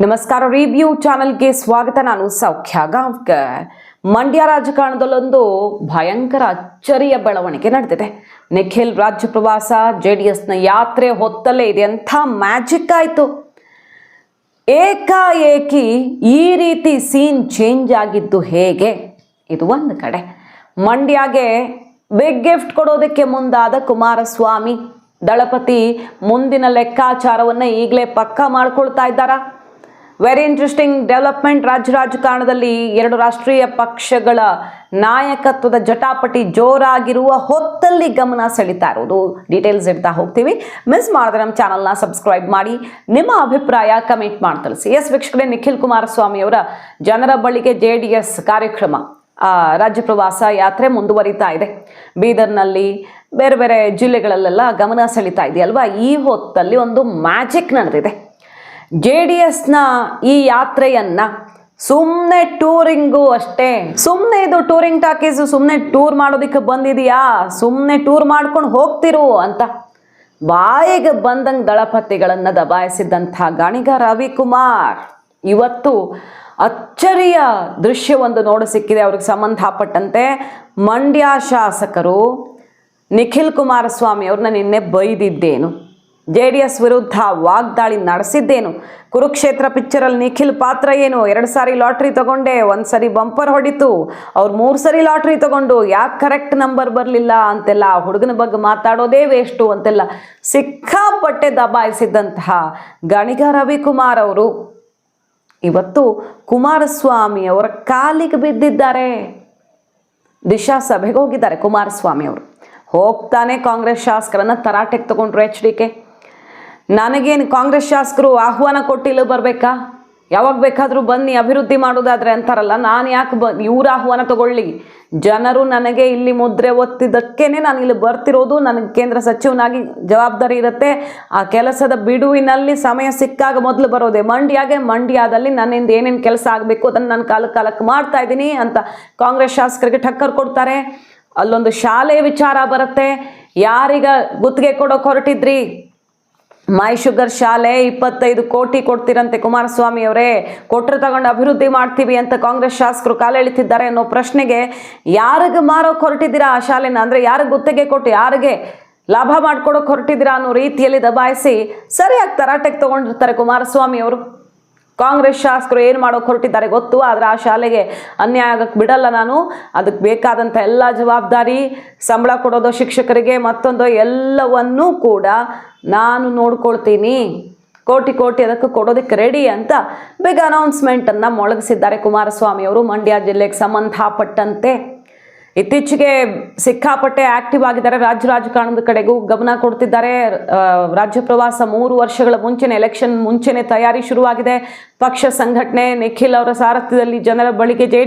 ನಮಸ್ಕಾರ ರಿವ್ಯೂ ಚಾನೆಲ್ಗೆ ಸ್ವಾಗತ. ನಾನು ಸೌಖ್ಯ ಗಾಂವ್ಕರ್. ಮಂಡ್ಯ ರಾಜಕಾರಣದಲ್ಲೊಂದು ಭಯಂಕರ ಅಚ್ಚರಿಯ ಬೆಳವಣಿಗೆ ನಡೆದಿದೆ. ನಿಖಿಲ್ ರಾಜ್ಯ ಪ್ರವಾಸ ಜೆ ಡಿ ಎಸ್ನ ಯಾತ್ರೆ ಹೊತ್ತಲ್ಲೇ ಇದೆ. ಎಂಥ ಮ್ಯಾಜಿಕ್ ಆಯಿತು. ಏಕಾಏಕಿ ಈ ರೀತಿ ಸೀನ್ ಚೇಂಜ್ ಆಗಿದ್ದು ಹೇಗೆ? ಇದು ಒಂದು ಕಡೆ. ಮಂಡ್ಯಗೆ ಬಿಗ್ ಗಿಫ್ಟ್ ಕೊಡೋದಕ್ಕೆ ಮುಂದಾದ ಕುಮಾರಸ್ವಾಮಿ, ದಳಪತಿ ಮುಂದಿನ ಲೆಕ್ಕಾಚಾರವನ್ನು ಈಗಲೇ ಪಕ್ಕಾ ಮಾಡ್ಕೊಳ್ತಾ ಇದ್ದಾರಾ? ವೆರಿ ಇಂಟ್ರೆಸ್ಟಿಂಗ್ ಡೆವಲಪ್ಮೆಂಟ್ ರಾಜ್ಯ ರಾಜಕಾರಣದಲ್ಲಿ ಎರಡು ರಾಷ್ಟ್ರೀಯ ಪಕ್ಷಗಳ ನಾಯಕತ್ವದ ಜಟಾಪಟಿ ಜೋರಾಗಿರುವ ಹೊತ್ತಲ್ಲಿ ಗಮನ ಸೆಳೀತಾ ಇರೋದು ಡೀಟೇಲ್ಸ್ ಇಡ್ತಾ ಹೋಗ್ತೀವಿ. ಮಿಸ್ ಮಾಡಿದ್ರೆ ನಮ್ಮ ಚಾನಲ್ನ ಸಬ್ಸ್ಕ್ರೈಬ್ ಮಾಡಿ. ನಿಮ್ಮ ಅಭಿಪ್ರಾಯ ಕಮೆಂಟ್ ಮಾಡಿ ತಿಳಿಸಿ ಎಸ್ ವೀಕ್ಷಕರೇ, ನಿಖಿಲ್ ಕುಮಾರಸ್ವಾಮಿಯವರ ಜನರ ಬಳಿಗೆ ಜೆ ಡಿ ಎಸ್ ಕಾರ್ಯಕ್ರಮ ರಾಜ್ಯ ಪ್ರವಾಸ ಯಾತ್ರೆ ಮುಂದುವರಿತಾ ಇದೆ. ಬೀದರ್ನಲ್ಲಿ ಬೇರೆ ಬೇರೆ ಜಿಲ್ಲೆಗಳಲ್ಲೆಲ್ಲ ಗಮನ ಸೆಳೀತಾ ಇದೆಯಲ್ವಾ? ಈ ಹೊತ್ತಲ್ಲಿ ಒಂದು ಮ್ಯಾಜಿಕ್ ನಡೆದಿದೆ. ಜೆ ಡಿ ಎಸ್ನ ಈ ಯಾತ್ರೆಯನ್ನು ಸುಮ್ಮನೆ ಟೂರಿಂಗು ಅಷ್ಟೇ. ಸುಮ್ಮನೆ ಇದು ಟೂರಿಂಗ್ ಟಾಕೀಸು ಸುಮ್ಮನೆ ಟೂರ್ ಮಾಡೋದಕ್ಕೆ ಬಂದಿದೆಯಾ? ಸುಮ್ಮನೆ ಟೂರ್ ಮಾಡ್ಕೊಂಡು ಹೋಗ್ತಿರು ಅಂತ. ಬಾಯಿಗೆ ಬಂದಂಗೆ ದಳಪತಿಗಳನ್ನು ದಬಾಯಿಸಿದಂಥ ಗಾಣಿಗ ರವಿಕುಮಾರ್. ಇವತ್ತು ಅಚ್ಚರಿಯ ದೃಶ್ಯವೊಂದು ನೋಡ ಸಿಕ್ಕಿದೆ. ಅವ್ರಿಗೆ ಸಂಬಂಧಪಟ್ಟಂತೆ ಮಂಡ್ಯ ಶಾಸಕರು ನಿಖಿಲ್ ಕುಮಾರಸ್ವಾಮಿ ಅವ್ರನ್ನ ನಿನ್ನೆ ಬೈದಿದ್ದೇನು. ಜೆ ಡಿ ಎಸ್ ವಿರುದ್ಧ ವಾಗ್ದಾಳಿ ನಡೆಸಿದ್ದೇನು? ಕುರುಕ್ಷೇತ್ರ ಪಿಕ್ಚರಲ್ಲಿ ನಿಖಿಲ್ ಪಾತ್ರ ಏನು? ಎರಡು ಸಾರಿ ಲಾಟ್ರಿ ತಗೊಂಡೆ, ಒಂದು ಸರಿ ಬಂಪರ್ ಹೊಡಿತು. ಅವ್ರು ಮೂರು ಸರಿ ಲಾಟ್ರಿ ತಗೊಂಡು ಯಾಕೆ ಕರೆಕ್ಟ್ ನಂಬರ್ ಬರಲಿಲ್ಲ ಅಂತೆಲ್ಲ ಆ ಹುಡುಗನ ಬಗ್ಗೆ ಮಾತಾಡೋದೇ ವೇಸ್ಟು ಅಂತೆಲ್ಲ ಸಿಕ್ಕಾಪಟ್ಟೆ ದಬಾಯಿಸಿದ್ದಂತಹ ಗಣಿಗ ರವಿಕುಮಾರ್ ಅವರು. ಇವತ್ತು ಕುಮಾರಸ್ವಾಮಿ ಅವರ ಕಾಲಿಗೆ ಬಿದ್ದಿದ್ದಾರೆ. ದಿಶಾ ಸಭೆಗೆ ಹೋಗಿದ್ದಾರೆ ಕುಮಾರಸ್ವಾಮಿ ಅವರು. ಹೋಗ್ತಾನೆ ಕಾಂಗ್ರೆಸ್ ಶಾಸಕರನ್ನು ತರಾಟೆಗೆ ತಗೊಂಡ್ರು ಎಚ್ ಡಿ ಕೆ. ನನಗೇನು ಕಾಂಗ್ರೆಸ್ ಶಾಸಕರು ಆಹ್ವಾನ ಕೊಟ್ಟಿಲ್ಲ ಬರಬೇಕಾ? ಯಾವಾಗ ಬೇಕಾದರೂ ಬನ್ನಿ, ಅಭಿವೃದ್ಧಿ ಮಾಡೋದಾದರೆ ಅಂತಾರಲ್ಲ, ನಾನು ಯಾಕೆ ಬ, ಇವ್ರ ಆಹ್ವಾನ ತಗೊಳ್ಳಿ. ಜನರು ನನಗೆ ಇಲ್ಲಿ ಮುದ್ರೆ ಒತ್ತಿದ್ದಕ್ಕೇ ನಾನು ಇಲ್ಲಿ ಬರ್ತಿರೋದು ನನಗೆ ಕೇಂದ್ರ ಸಚಿವನಾಗಿ ಜವಾಬ್ದಾರಿ ಇರುತ್ತೆ. ಆ ಕೆಲಸದ ಬಿಡುವಿನಲ್ಲಿ ಸಮಯ ಸಿಕ್ಕಾಗ ಮೊದಲು ಬರೋದೆ. ಮಂಡ್ಯಾಗೆ ಮಂಡ್ಯದಲ್ಲಿ ನನ್ನಿಂದ ಏನೇನು ಕೆಲಸ ಆಗಬೇಕು ಅದನ್ನು ನಾನು ಕಾಲ ಕಾಲಕ್ಕೆ ಮಾಡ್ತಾ ಇದ್ದೀನಿ ಅಂತ ಕಾಂಗ್ರೆಸ್ ಶಾಸಕರಿಗೆ ಟಕ್ಕರ್ ಕೊಡ್ತಾರೆ. ಅಲ್ಲೊಂದು ಶಾಲೆ ವಿಚಾರ ಬರುತ್ತೆ. ಯಾರಿಗ ಗುತ್ತಿಗೆ ಕೊಡೋಕೆ ಹೊರಟಿದ್ರಿ ಮೈ ಶುಗರ್ ಶಾಲೆ ಇಪ್ಪತ್ತೈದು ಕೋಟಿ ಕೊಡ್ತೀರಂತೆ ಕುಮಾರಸ್ವಾಮಿ ಅವರೇ. ಕೊಟ್ಟರೆ ತಗೊಂಡು ಅಭಿವೃದ್ಧಿ ಮಾಡ್ತೀವಿ ಅಂತ ಕಾಂಗ್ರೆಸ್ ಶಾಸಕರು ಕಾಲೆಳಿತಿದ್ದಾರೆ ಅನ್ನೋ ಪ್ರಶ್ನೆಗೆ ಯಾರಿಗೆ ಮಾರೋಕೆ ಹೊರಟಿದ್ದೀರಾ ಆ ಶಾಲೆನ? ಅಂದರೆ ಯಾರಿಗೆ ಗುತ್ತಿಗೆ ಕೊಟ್ಟು ಯಾರಿಗೆ ಲಾಭ ಮಾಡ್ಕೊಡೋಕೆ ಹೊರಟಿದ್ದೀರಾ ಅನ್ನೋ ರೀತಿಯಲ್ಲಿ ದಬಾಯಿಸಿ ಸರಿಯಾಗಿ ತರಾಟೆಗೆ ತಗೊಂಡಿರ್ತಾರೆ ಕುಮಾರಸ್ವಾಮಿ ಅವರು. ಕಾಂಗ್ರೆಸ್ ಶಾಸಕರು ಏನು ಮಾಡೋಕೆ ಹೊರಟಿದ್ದಾರೆ ಗೊತ್ತು, ಆದರೆ ಆ ಶಾಲೆಗೆ ಅನ್ಯಾಯ ಆಗಕ್ಕೆ ಬಿಡಲ್ಲ ನಾನು. ಅದಕ್ಕೆ ಬೇಕಾದಂಥ ಎಲ್ಲ ಜವಾಬ್ದಾರಿ, ಸಂಬಳ ಕೊಡೋದು ಶಿಕ್ಷಕರಿಗೆ, ಮತ್ತೊಂದು ಎಲ್ಲವನ್ನೂ ಕೂಡ ನಾನು ನೋಡ್ಕೊಳ್ತೀನಿ. ಕೋಟಿ ಕೋಟಿ ಅದಕ್ಕೆ ಕೊಡೋದಕ್ಕೆ ರೆಡಿ ಅಂತ ಬಿಗ್ ಅನೌನ್ಸ್ಮೆಂಟನ್ನು ಮೊಳಗಿಸಿದ್ದಾರೆ ಕುಮಾರಸ್ವಾಮಿ ಅವರು ಮಂಡ್ಯ ಜಿಲ್ಲೆಗೆ ಸಂಬಂಧಪಟ್ಟಂತೆ. ಇತ್ತೀಚೆಗೆ ಸಿಕ್ಕಾಪಟ್ಟೆ ಆಕ್ಟಿವ್ ಆಗಿದ್ದಾರೆ. ರಾಜ್ಯ ರಾಜಕಾರಣದ ಕಡೆಗೂ ಗಮನ ಕೊಡ್ತಿದ್ದಾರೆ. ರಾಜ್ಯ ಪ್ರವಾಸ ಮೂರು ವರ್ಷಗಳ ಮುಂಚೆನೆ ಎಲೆಕ್ಷನ್ ಮುಂಚೆನೆ ತಯಾರಿ ಶುರುವಾಗಿದೆ. ಪಕ್ಷ ಸಂಘಟನೆ ನಿಖಿಲ್ ಅವರ ಸಾರಥ್ಯದಲ್ಲಿ ಜನರ ಬಳಿಗೆ ಜೆ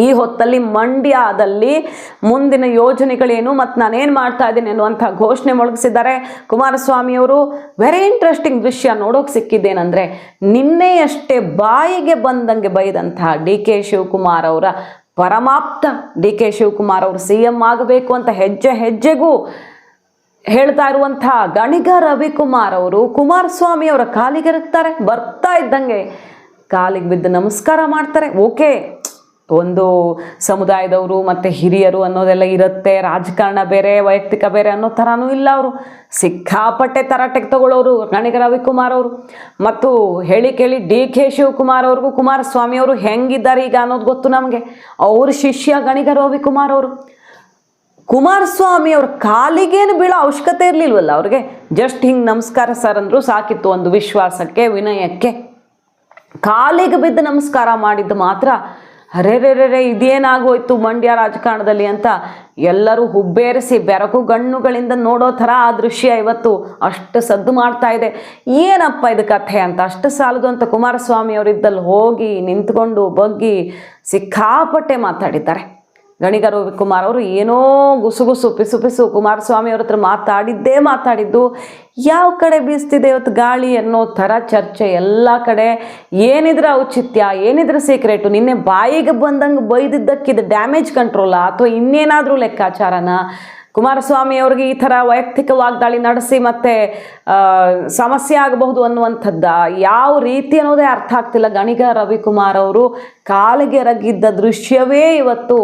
ಈ ಹೊತ್ತಲ್ಲಿ ಮಂಡ್ಯದಲ್ಲಿ ಮುಂದಿನ ಯೋಜನೆಗಳೇನು ಮತ್ತು ನಾನೇನು ಮಾಡ್ತಾ ಇದ್ದೀನಿ ಅನ್ನುವಂಥ ಘೋಷಣೆ ಮೊಳಗಿಸಿದ್ದಾರೆ. ಕುಮಾರಸ್ವಾಮಿ ಅವರು ವೆರಿ ಇಂಟ್ರೆಸ್ಟಿಂಗ್ ದೃಶ್ಯ ನೋಡೋಕೆ ಸಿಕ್ಕಿದ್ದೇನೆಂದರೆ, ನಿನ್ನೆಯಷ್ಟೇ ಬಾಯಿಗೆ ಬಂದಂಗೆ ಬೈದಂತಹ ಡಿ ಕೆ ಶಿವಕುಮಾರ್ ಅವರ ಪರಮಾಪ್ತ ಡಿ ಕೆ ಶಿವಕುಮಾರ್ ಅವರು ಸಿ ಎಂ ಆಗಬೇಕು ಅಂತ ಹೆಜ್ಜೆ ಹೆಜ್ಜೆಗೂ ಹೇಳ್ತಾ ಇರುವಂತಹ ಗಣಿಗ ರವಿಕುಮಾರ್ ಅವರು ಕುಮಾರಸ್ವಾಮಿ ಅವರ ಕಾಲಿಗೆ ಇರುತ್ತಾರೆ, ಬರ್ತಾ ಇದ್ದಂಗೆ ಕಾಲಿಗೆ ಬಿದ್ದು ನಮಸ್ಕಾರ ಮಾಡ್ತಾರೆ. ಓಕೆ. ಒಂದು ಸಮುದಾಯದವರು ಮತ್ತು ಹಿರಿಯರು ಅನ್ನೋದೆಲ್ಲ ಇರುತ್ತೆ. ರಾಜಕಾರಣ ಬೇರೆ, ವೈಯಕ್ತಿಕ ಬೇರೆ ಅನ್ನೋ ಥರನೂ ಇಲ್ಲ ಅವರು. ಸಿಕ್ಕಾಪಟ್ಟೆ ತರಾಟೆಗೆ ತಗೊಳ್ಳೋರು ಗಣಿಗ ರವಿಕುಮಾರ್ ಅವರು. ಮತ್ತು ಹೇಳಿ ಕೇಳಿ ಡಿ ಕೆ ಶಿವಕುಮಾರ್ ಅವ್ರಿಗೂ ಕುಮಾರಸ್ವಾಮಿ ಅವರು ಹೆಂಗಿದ್ದಾರೆ ಈಗ ಅನ್ನೋದು ಗೊತ್ತು ನಮಗೆ. ಅವ್ರ ಶಿಷ್ಯ ಗಣಿಗ ರವಿಕುಮಾರ್ ಅವರು. ಕುಮಾರಸ್ವಾಮಿ ಅವ್ರ ಕಾಲಿಗೇನು ಬೀಳೋ ಅವಶ್ಯಕತೆ ಇರಲಿಲ್ವಲ್ಲ ಅವ್ರಿಗೆ? ಜಸ್ಟ್ ಹಿಂಗೆ ನಮಸ್ಕಾರ ಸರ್ ಅಂದರು ಸಾಕಿತ್ತು ಒಂದು ವಿಶ್ವಾಸಕ್ಕೆ, ವಿನಯಕ್ಕೆ. ಕಾಲಿಗೆ ಬಿದ್ದು ನಮಸ್ಕಾರ ಮಾಡಿದ್ದು ಮಾತ್ರ ಅರೆ ರೇ ರೇ ರೇ ಇದೇನಾಗೋಯ್ತು ಮಂಡ್ಯ ರಾಜಕಾರಣದಲ್ಲಿ ಅಂತ ಎಲ್ಲರೂ ಹುಬ್ಬೇರಿಸಿ ಬೆರಕು ಗಣ್ಣುಗಳಿಂದ ನೋಡೋ ಥರ ಆ ದೃಶ್ಯ ಇವತ್ತು ಅಷ್ಟು ಸದ್ದು ಮಾಡ್ತಾ ಇದೆ. ಏನಪ್ಪ ಇದು ಕಥೆ ಅಂತ? ಅಷ್ಟು ಸಾಲದು ಅಂತ ಕುಮಾರಸ್ವಾಮಿ ಅವರಿದ್ದಲ್ಲಿ ಹೋಗಿ ನಿಂತ್ಕೊಂಡು ಬಗ್ಗಿ ಸಿಕ್ಕಾಪಟ್ಟೆ ಮಾತಾಡಿದ್ದಾರೆ. ಗಣಿಗ ರವಿಕುಮಾರ್ ಅವರು ಏನೋ ಗುಸುಗುಸು ಪಿಸು ಪಿಸು ಕುಮಾರಸ್ವಾಮಿ ಅವ್ರ ಹತ್ರ ಮಾತಾಡಿದ್ದೇ ಮಾತಾಡಿದ್ದು, ಯಾವ ಕಡೆ ಬೀಸ್ತಿದೆ ಇವತ್ತು ಗಾಳಿ ಅನ್ನೋ ಥರ ಚರ್ಚೆ ಎಲ್ಲ ಕಡೆ. ಏನಿದ್ರ ಔಚಿತ್ಯ, ಏನಿದ್ರ ಸೀಕ್ರೆಟು ನಿನ್ನೆ ಬಾಯಿಗೆ ಬಂದಂಗೆ ಬೈದಿದ್ದಕ್ಕಿದು ಡ್ಯಾಮೇಜ್ ಕಂಟ್ರೋಲಾ ಅಥವಾ ಇನ್ನೇನಾದರೂ ಲೆಕ್ಕಾಚಾರನ? ಕುಮಾರಸ್ವಾಮಿ ಅವ್ರಿಗೆ ಈ ಥರ ವೈಯಕ್ತಿಕ ವಾಗ್ದಾಳಿ ನಡೆಸಿ ಮತ್ತೆ ಸಮಸ್ಯೆ ಆಗಬಹುದು ಅನ್ನುವಂಥದ್ದ? ಯಾವ ರೀತಿ ಅನ್ನೋದೇ ಅರ್ಥ ಆಗ್ತಿಲ್ಲ ಗಣಿಗ ರವಿಕುಮಾರ್ ಅವರು. ಕಾಲಿಗೆ ಎರಗಿದ್ದ ದೃಶ್ಯವೇ ಇವತ್ತು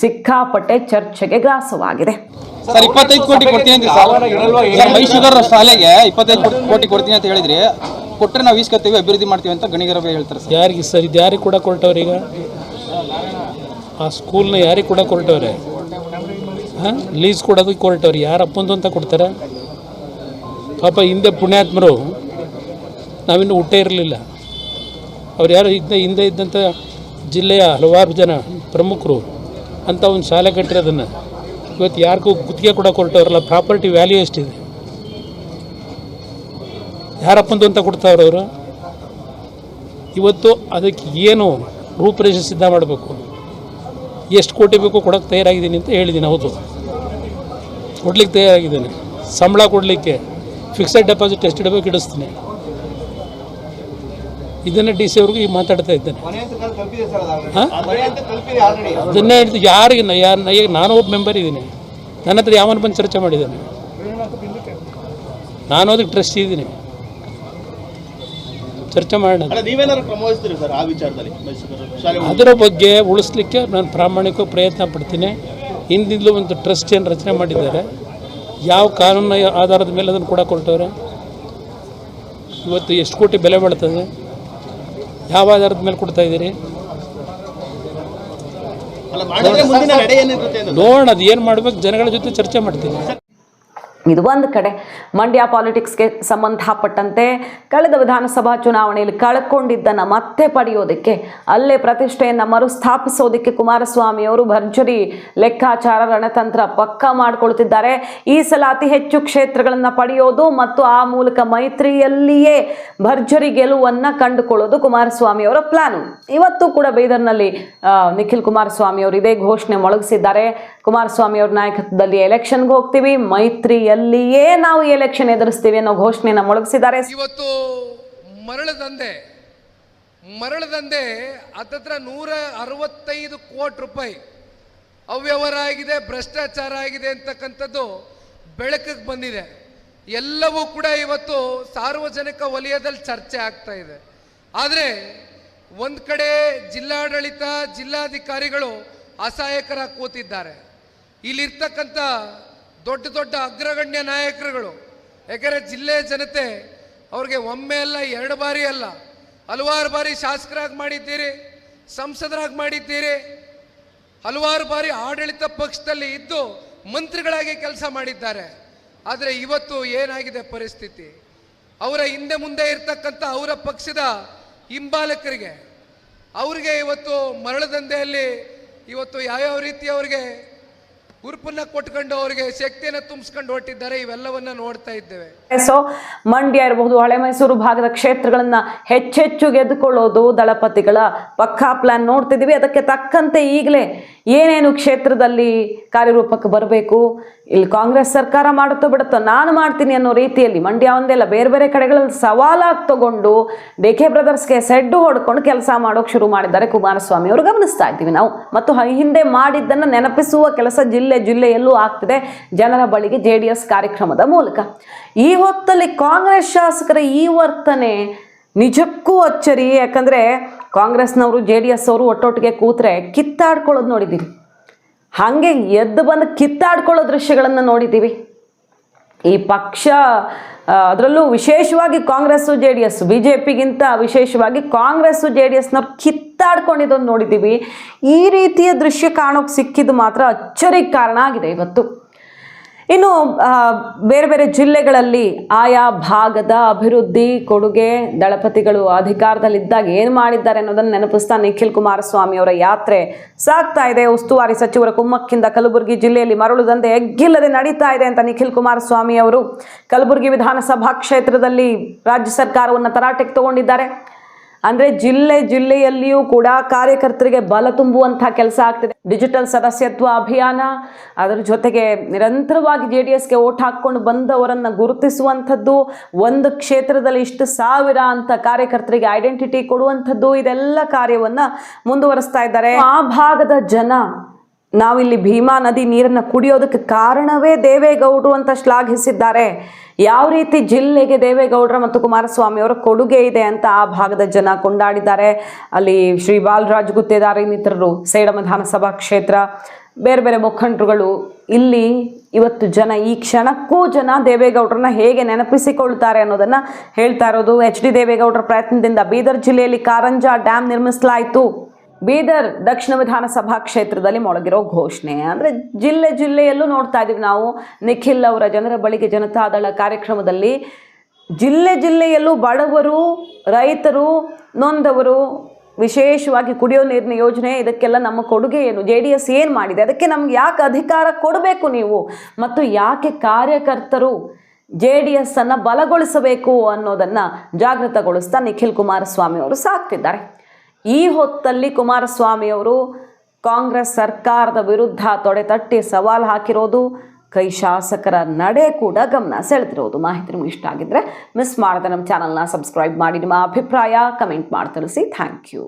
ಸಿಕ್ಕಾಪಟ್ಟೆ ಚರ್ಚೆಗೆ ಗ್ರಾಸವಾಗಿದೆ. ಸರ್ ಇಪ್ಪತ್ತೈದು ಕೋಟಿ ಕೊಡ್ತೀನಿ ಅಂತ ಸರ್. ಮೈ ಶುಗರ್ ಶಾಲೆಗೆ ಇಪ್ಪತ್ತೈದು ಕೋಟಿ- ಕೋಟಿ ಕೊಡ್ತೀನಿ ಅಂತ ಹೇಳಿದ್ರಿ. ಕೊಟ್ಟರೆ ನಾವು ಈಸ್ಕೊತೀವಿ ಅಭಿವೃದ್ಧಿ ಮಾಡ್ತೀವಿ ಅಂತ ಗಣಿಗರ ಹೇಳ್ತಾರೆ ಸರ್. ಯಾರಿಗೆ ಸರ್ ಇದು ಯಾರಿಗೆ ಕೂಡ ಈಗ? ಆ ಸ್ಕೂಲ್ನ ಯಾರಿಗೆ ಕೂಡ ಕೊರಟವ್ರೆ ಹಾಂ? ಲೀಸ್ ಕೊಡೋದಕ್ಕೆ ಕೊರಟವ್ರು ಯಾರು ಅಪ್ಪಂದು ಅಂತ ಕೊಡ್ತಾರೆ? ಪಾಪ ಹಿಂದೆ ಪುಣ್ಯಾತ್ಮರು ನಾವಿನ್ನೂ ಹುಟ್ಟೇ ಇರಲಿಲ್ಲ. ಅವ್ರು ಯಾರು ಹಿಂದೆ ಹಿಂದೆ ಇದ್ದಂಥ ಜಿಲ್ಲೆಯ ಹಲವಾರು ಜನ ಪ್ರಮುಖರು. ಅಂತ ಒಂದು ಶಾಲೆ ಕಟ್ಟಿರೋದನ್ನು ಇವತ್ತು ಯಾರಿಗೂ ಗುತ್ತಿಗೆ ಕೂಡ ಕೊಡ್ತಾವ್ರಲ್ಲ ಪ್ರಾಪರ್ಟಿ ವ್ಯಾಲ್ಯೂ ಎಷ್ಟಿದೆ? ಯಾರಪ್ಪಂದು ಅಂತ ಕೊಡ್ತಾವ್ರೆ ಅವರು? ಇವತ್ತು ಅದಕ್ಕೆ ಏನು ರೂಪುರೇಷೆ ಸಿದ್ಧ ಮಾಡಬೇಕು? ಎಷ್ಟು ಕೋಟಿ ಬೇಕು ಕೊಡೋಕ್ಕೆ ತಯಾರಾಗಿದ್ದೀನಿ ಅಂತ ಹೇಳಿದ್ದೀನಿ, ಹೌದು. ಕೊಡ್ಲಿಕ್ಕೆ ತಯಾರಾಗಿದ್ದೀನಿ. ಸಂಬಳ ಕೊಡಲಿಕ್ಕೆ ಫಿಕ್ಸೆಡ್ ಡೆಪಾಸಿಟ್ ಎಷ್ಟು ಇಡಬೇಕು ಇಡಿಸ್ತೀನಿ. ಇದನ್ನೇ ಡಿ ಸಿ ಅವ್ರಿಗೂ ಈಗ ಮಾತಾಡ್ತಾ ಇದ್ದೇನೆ. ಅದನ್ನೇ ಹೇಳ್ತೀನಿ ಯಾರಿಗೆ ಯಾರು ಈಗ ನಾನು ಒಬ್ಬ ಮೆಂಬರ್ ಇದ್ದೀನಿ. ನನ್ನ ಹತ್ರ ಯಾವನು ಬಂದು ಚರ್ಚೆ ಮಾಡಿದ್ದಾನೆ. ನಾನು ಅದಕ್ಕೆ ಟ್ರಸ್ಟ್ ಇದ್ದೀನಿ. ಚರ್ಚೆ ಮಾಡೋಣ. ಅದರ ಬಗ್ಗೆ ಉಳಿಸ್ಲಿಕ್ಕೆ ನಾನು ಪ್ರಾಮಾಣಿಕ ಪ್ರಯತ್ನ ಪಡ್ತೀನಿ. ಹಿಂದಿಂದಲೂ ಒಂದು ಟ್ರಸ್ಟ್ ಏನು ರಚನೆ ಮಾಡಿದ್ದಾರೆ. ಯಾವ ಕಾನೂನಿನ ಆಧಾರದ ಮೇಲೆ ಅದನ್ನು ಕೂಡ ಕೊಟ್ಟವ್ರೆ. ಇವತ್ತು ಎಷ್ಟು ಕೋಟಿ ಬೆಲೆ ಬಾಳ್ತದೆ. ಯಾವ ಆಧಾರದ ಮೇಲೆ ಕೊಡ್ತಾ ಇದ್ದೀರಿ? ನೋಡೋಣ ಅದು ಏನು ಮಾಡ್ಬೇಕು ಜನಗಳ ಜೊತೆ ಚರ್ಚೆ ಮಾಡ್ತೀನಿ. ಇದು ಒಂದು ಕಡೆ. ಮಂಡ್ಯ ಪಾಲಿಟಿಕ್ಸ್ಗೆ ಸಂಬಂಧಪಟ್ಟಂತೆ ಕಳೆದ ವಿಧಾನಸಭಾ ಚುನಾವಣೆಯಲ್ಲಿ ಕಳ್ಕೊಂಡಿದ್ದನ್ನು ಮತ್ತೆ ಪಡೆಯೋದಕ್ಕೆ, ಅಲ್ಲೇ ಪ್ರತಿಷ್ಠೆಯನ್ನು ಮರುಸ್ಥಾಪಿಸೋದಕ್ಕೆ ಕುಮಾರಸ್ವಾಮಿ ಅವರು ಭರ್ಜರಿ ಲೆಕ್ಕಾಚಾರ, ರಣತಂತ್ರ ಪಕ್ಕ ಮಾಡಿಕೊಳ್ತಿದ್ದಾರೆ. ಈ ಸಲ ಅತಿ ಹೆಚ್ಚು ಕ್ಷೇತ್ರಗಳನ್ನು ಪಡೆಯೋದು ಮತ್ತು ಆ ಮೂಲಕ ಮೈತ್ರಿಯಲ್ಲಿಯೇ ಭರ್ಜರಿ ಗೆಲುವನ್ನು ಕಂಡುಕೊಳ್ಳೋದು ಕುಮಾರಸ್ವಾಮಿ ಅವರ ಪ್ಲಾನು ಇವತ್ತು ಕೂಡ ಬೀದರ್ನಲ್ಲಿ ನಿಖಿಲ್ ಕುಮಾರಸ್ವಾಮಿ ಅವರು ಇದೇ ಘೋಷಣೆ ಮೊಳಗಿಸಿದ್ದಾರೆ. ಕುಮಾರಸ್ವಾಮಿ ಅವ್ರ ನಾಯಕತ್ವದಲ್ಲಿ ಎಲೆಕ್ಷನ್ಗೆ ಹೋಗ್ತೀವಿ ಮೈತ್ರಿಯಲ್ಲಿಯೇ ನಾವು ಎಲೆಕ್ಷನ್ ಎದುರಿಸ್ತೀವಿ ಅನ್ನೋ ಘೋಷಣೆಯನ್ನು ಮೊಳಗಿಸಿದ್ದಾರೆ. ಇವತ್ತು ಮರಳದಂದೆ ಮರಳದಂದೆ ಹತ್ತತ್ರ ನೂರ ಅರವತ್ತೈದು ಕೋಟಿ ರೂಪಾಯಿ ಅವ್ಯವಹಾರ ಆಗಿದೆ, ಭ್ರಷ್ಟಾಚಾರ ಆಗಿದೆ ಅಂತಕ್ಕಂಥದ್ದು ಬೆಳಕಿಗೆ ಬಂದಿದೆ. ಎಲ್ಲವೂ ಕೂಡ ಇವತ್ತು ಸಾರ್ವಜನಿಕ ವಲಯದಲ್ಲಿ ಚರ್ಚೆ ಆಗ್ತಾ ಇದೆ. ಆದರೆ ಒಂದು ಕಡೆ ಜಿಲ್ಲಾಡಳಿತ, ಜಿಲ್ಲಾಧಿಕಾರಿಗಳು ಅಸಹಾಯಕರಾಗಿ ಕೂತಿದ್ದಾರೆ. ಇಲ್ಲಿರ್ತಕ್ಕಂಥ ದೊಡ್ಡ ದೊಡ್ಡ ಅಗ್ರಗಣ್ಯ ನಾಯಕರುಗಳು. ಯಾಕಂದರೆ ಜಿಲ್ಲೆಯ ಜನತೆ ಅವ್ರಿಗೆ ಒಮ್ಮೆ ಅಲ್ಲ, ಎರಡು ಬಾರಿ ಅಲ್ಲ. ಹಲವಾರು ಬಾರಿ ಶಾಸಕರಾಗಿ ಮಾಡಿದ್ದೀರಿ, ಸಂಸದರಾಗಿ ಮಾಡಿದ್ದೀರಿ. ಹಲವಾರು ಬಾರಿ ಆಡಳಿತ ಪಕ್ಷದಲ್ಲಿ ಇದ್ದು ಮಂತ್ರಿಗಳಾಗಿ ಕೆಲಸ ಮಾಡಿದ್ದಾರೆ. ಆದರೆ ಇವತ್ತು ಏನಾಗಿದೆ ಪರಿಸ್ಥಿತಿ? ಅವರ ಹಿಂದೆ ಮುಂದೆ ಇರ್ತಕ್ಕಂಥ ಅವರ ಪಕ್ಷದ ಹಿಂಬಾಲಕರಿಗೆ, ಅವರಿಗೆ ಇವತ್ತು ಮರಳದಂಧೆಯಲ್ಲಿ ಇವತ್ತು ಯಾವ್ಯಾವ ರೀತಿ ಅವರಿಗೆ ಉರುಪನ್ನ ಕೊಟ್ಕೊಂಡು ಅವರಿಗೆ ಶಕ್ತಿಯನ್ನು ತುಂಬಿಸ್ಕೊಂಡು ಹೊರಟಿದ್ದಾರೆ. ಇವೆಲ್ಲವನ್ನ ನೋಡ್ತಾ ಇದ್ದೇವೆ. ಸೊ ಮಂಡ್ಯ ಇರಬಹುದು, ಹಳೆ ಮೈಸೂರು ಭಾಗದ ಕ್ಷೇತ್ರಗಳನ್ನ ಹೆಚ್ಚೆಚ್ಚು ಗೆದ್ದುಕೊಳ್ಳೋದು ದಳಪತಿಗಳ ಪಕ್ಕಾ ಪ್ಲಾನ್ ನೋಡ್ತಿದ್ದೀವಿ. ಅದಕ್ಕೆ ತಕ್ಕಂತೆ ಈಗಲೇ ಏನೇನು ಕ್ಷೇತ್ರದಲ್ಲಿ ಕಾರ್ಯರೂಪಕ್ಕೆ ಬರಬೇಕು? ಇಲ್ಲಿ ಕಾಂಗ್ರೆಸ್ ಸರ್ಕಾರ ಮಾಡುತ್ತೋ ಬಿಡುತ್ತೋ ನಾನು ಮಾಡ್ತೀನಿ ಅನ್ನೋ ರೀತಿಯಲ್ಲಿ ಮಂಡ್ಯ ಒಂದೆಲ್ಲ ಬೇರೆ ಬೇರೆ ಕಡೆಗಳಲ್ಲಿ ಸವಾಲಾಗಿ ತಗೊಂಡು ಡಿ ಕೆ ಬ್ರದರ್ಸ್ಗೆ ಸೆಡ್ಡು ಹೊಡ್ಕೊಂಡು ಕೆಲಸ ಮಾಡೋಕೆ ಶುರು ಮಾಡಿದ್ದಾರೆ. ಕುಮಾರಸ್ವಾಮಿ ಅವರು ಗಮನಿಸ್ತಾ ಇದ್ದೀವಿ ನಾವು. ಮತ್ತು ಹಿಂದೆ ಮಾಡಿದ್ದನ್ನು ನೆನಪಿಸುವ ಕೆಲಸ ಜಿಲ್ಲೆ ಜಿಲ್ಲೆಯಲ್ಲೂ ಆಗ್ತಿದೆ. ಜನರ ಬಳಿಗೆ ಜೆ ಕಾರ್ಯಕ್ರಮದ ಮೂಲಕ. ಈ ಹೊತ್ತಲ್ಲಿ ಕಾಂಗ್ರೆಸ್ ಶಾಸಕರ ಈ ವರ್ತನೆ ನಿಜಕ್ಕೂ ಅಚ್ಚರಿ ಯಾಕಂದರೆ ಕಾಂಗ್ರೆಸ್ನವರು, ಜೆ ಡಿ ಎಸ್ ಅವರು ಒಟ್ಟೊಟ್ಟಿಗೆ ಕೂತ್ರೆ ಕಿತ್ತಾಡ್ಕೊಳ್ಳೋದು ನೋಡಿದ್ದೀವಿ ಹಾಗೆ ಎದ್ದು ಬಂದು ಕಿತ್ತಾಡ್ಕೊಳ್ಳೋ ದೃಶ್ಯಗಳನ್ನು ನೋಡಿದ್ದೀವಿ ಈ ಪಕ್ಷ ಅದರಲ್ಲೂ ವಿಶೇಷವಾಗಿ Congress, J D S B J ಪಿಗಿಂತ ವಿಶೇಷವಾಗಿ ಕಾಂಗ್ರೆಸ್ಸು, ಜೆ ಡಿ ಎಸ್ನವ್ರು ಕಿತ್ತಾಡ್ಕೊಂಡಿದ್ದೊಂದು ನೋಡಿದ್ದೀವಿ ಈ ರೀತಿಯ ದೃಶ್ಯ ಕಾಣೋಕೆ ಸಿಕ್ಕಿದ್ದು ಮಾತ್ರ ಅಚ್ಚರಿಗೆ ಕಾರಣ ಆಗಿದೆ ಇವತ್ತು. ಇನ್ನು ಬೇರೆ ಬೇರೆ ಜಿಲ್ಲೆಗಳಲ್ಲಿ ಆಯಾ ಭಾಗದ ಅಭಿವೃದ್ಧಿ, ಕೊಡುಗೆ, ದಳಪತಿಗಳು ಅಧಿಕಾರದಲ್ಲಿದ್ದಾಗ ಏನು ಮಾಡಿದ್ದಾರೆ ಅನ್ನೋದನ್ನು ನೆನಪಿಸ್ತಾ ನಿಖಿಲ್ ಕುಮಾರಸ್ವಾಮಿ ಅವರ ಯಾತ್ರೆ ಸಾಗ್ತಾ ಇದೆ. ಉಸ್ತುವಾರಿ ಸಚಿವರ ಕುಮ್ಮಕ್ಕಿಂದ ಕಲಬುರಗಿ ಜಿಲ್ಲೆಯಲ್ಲಿ ಮರಳು ದಂಧೆ ಎಗ್ಗಿಲ್ಲದೆ ನಡೀತಾ ಇದೆ ಅಂತ ನಿಖಿಲ್ ಕುಮಾರಸ್ವಾಮಿ ಅವರು ಕಲಬುರಗಿ ವಿಧಾನಸಭಾ ಕ್ಷೇತ್ರದಲ್ಲಿ ರಾಜ್ಯ ಸರ್ಕಾರವನ್ನು ತರಾಟೆಗೆ ತಗೊಂಡಿದ್ದಾರೆ. ಅಂದ್ರೆ ಜಿಲ್ಲೆ ಜಿಲ್ಲೆಯಲ್ಲಿಯೂ ಕೂಡ ಕಾರ್ಯಕರ್ತರಿಗೆ ಬಲ ತುಂಬುವಂಥ ಕೆಲಸ ಆಗ್ತಿದೆ. ಡಿಜಿಟಲ್ ಸದಸ್ಯತ್ವ ಅಭಿಯಾನ, ಅದರ ಜೊತೆಗೆ ನಿರಂತರವಾಗಿ ಜೆ ಡಿ ಎಸ್ಗೆ ಓಟ್ ಹಾಕ್ಕೊಂಡು ಬಂದವರನ್ನು ಗುರುತಿಸುವಂಥದ್ದು, ಒಂದು ಕ್ಷೇತ್ರದಲ್ಲಿ ಇಷ್ಟು ಸಾವಿರ ಅಂತ ಕಾರ್ಯಕರ್ತರಿಗೆ ಐಡೆಂಟಿಟಿ ಕೊಡುವಂಥದ್ದು, ಇದೆಲ್ಲ ಕಾರ್ಯವನ್ನು ಮುಂದುವರಿಸ್ತಾ ಇದ್ದಾರೆ. ಆ ಭಾಗದ ಜನ ನಾವಿಲ್ಲಿ ಭೀಮಾ ನದಿ ನೀರನ್ನು ಕುಡಿಯೋದಕ್ಕೆ ಕಾರಣವೇ ದೇವೇಗೌಡರು ಅಂತ ಶ್ಲಾಘಿಸಿದ್ದಾರೆ. ಯಾವ ರೀತಿ ಜಿಲ್ಲೆಗೆ ದೇವೇಗೌಡರ ಮತ್ತು ಕುಮಾರಸ್ವಾಮಿ ಅವರ ಕೊಡುಗೆ ಇದೆ ಅಂತ ಆ ಭಾಗದ ಜನ ಕೊಂಡಾಡಿದ್ದಾರೆ. ಅಲ್ಲಿ ಶ್ರೀ ಬಾಲರಾಜ್ ಗುತ್ತೇದಾರಿ ಮಿತ್ರರು ಸೇಡಂ ವಿಧಾನಸಭಾ ಕ್ಷೇತ್ರ, ಬೇರೆ ಬೇರೆ ಮುಖಂಡರುಗಳು, ಇಲ್ಲಿ ಇವತ್ತು ಜನ, ಈ ಕ್ಷಣಕ್ಕೂ ಜನ ದೇವೇಗೌಡರನ್ನ ಹೇಗೆ ನೆನಪಿಸಿಕೊಳ್ತಾರೆ ಅನ್ನೋದನ್ನ ಹೇಳ್ತಾ ಇರೋದು. ಎಚ್ ಡಿ ದೇವೇಗೌಡರ ಪ್ರಯತ್ನದಿಂದ ಬೀದರ್ ಜಿಲ್ಲೆಯಲ್ಲಿ ಕಾರಂಜಾ ಡ್ಯಾಮ್ ನಿರ್ಮಿಸಲಾಯಿತು. ಬೀದರ್ ದಕ್ಷಿಣ ವಿಧಾನಸಭಾ ಕ್ಷೇತ್ರದಲ್ಲಿ ಮೊಳಗಿರೋ ಘೋಷಣೆ. ಅಂದರೆ ಜಿಲ್ಲೆ ಜಿಲ್ಲೆಯಲ್ಲೂ ನೋಡ್ತಾ ಇದ್ದೀವಿ ನಾವು. ನಿಖಿಲ್ ಅವರ ಜನರ ಬಳಿಗೆ ಜನತಾದಳ ಕಾರ್ಯಕ್ರಮದಲ್ಲಿ ಜಿಲ್ಲೆ ಜಿಲ್ಲೆಯಲ್ಲೂ ಬಡವರು, ರೈತರು, ನೊಂದವರು ವಿಶೇಷವಾಗಿ ಕುಡಿಯೋ ನೀರಿನ ಯೋಜನೆ, ಇದಕ್ಕೆಲ್ಲ ನಮ್ಮ ಕೊಡುಗೆ ಏನು? ಜೆ ಡಿ ಎಸ್ ಏನು ಮಾಡಿದೆ? ಅದಕ್ಕೆ ನಮ್ಗೆ ಯಾಕೆ ಅಧಿಕಾರ ಕೊಡಬೇಕು ನೀವು? ಮತ್ತು ಯಾಕೆ ಕಾರ್ಯಕರ್ತರು ಜೆ ಡಿ ಎಸ್ ಅನ್ನು ಬಲಗೊಳಿಸಬೇಕು ಅನ್ನೋದನ್ನು ಜಾಗೃತಗೊಳಿಸ್ತಾ ನಿಖಿಲ್ ಕುಮಾರಸ್ವಾಮಿ ಅವರು ಸಾಕ್ತಿದ್ದಾರೆ. ಈ ಹೊತ್ತಲ್ಲಿ ಕುಮಾರಸ್ವಾಮಿ ಅವರು ಕಾಂಗ್ರೆಸ್ ಸರ್ಕಾರದ ವಿರುದ್ಧ ತೊಡೆತಟ್ಟಿ ಸವಾಲು ಹಾಕಿರೋದು, ಕೈ ಶಾಸಕರ ನಡೆ ಕೂಡ ಗಮನ ಸೆಳೆದಿರೋದು. ಮಾಹಿತಿ ನಿಮ್ಗೆ ಇಷ್ಟ ಆಗಿದ್ರೆ ಮಿಸ್ ಮಾಡದೆ ನಮ್ಮ ಚಾನಲ್ನ ಸಬ್ಸ್ಕ್ರೈಬ್ ಮಾಡಿ. ನಿಮ್ಮ ಅಭಿಪ್ರಾಯ ಕಮೆಂಟ್ ಮಾಡಿ ತಿಳಿಸಿ. Thank you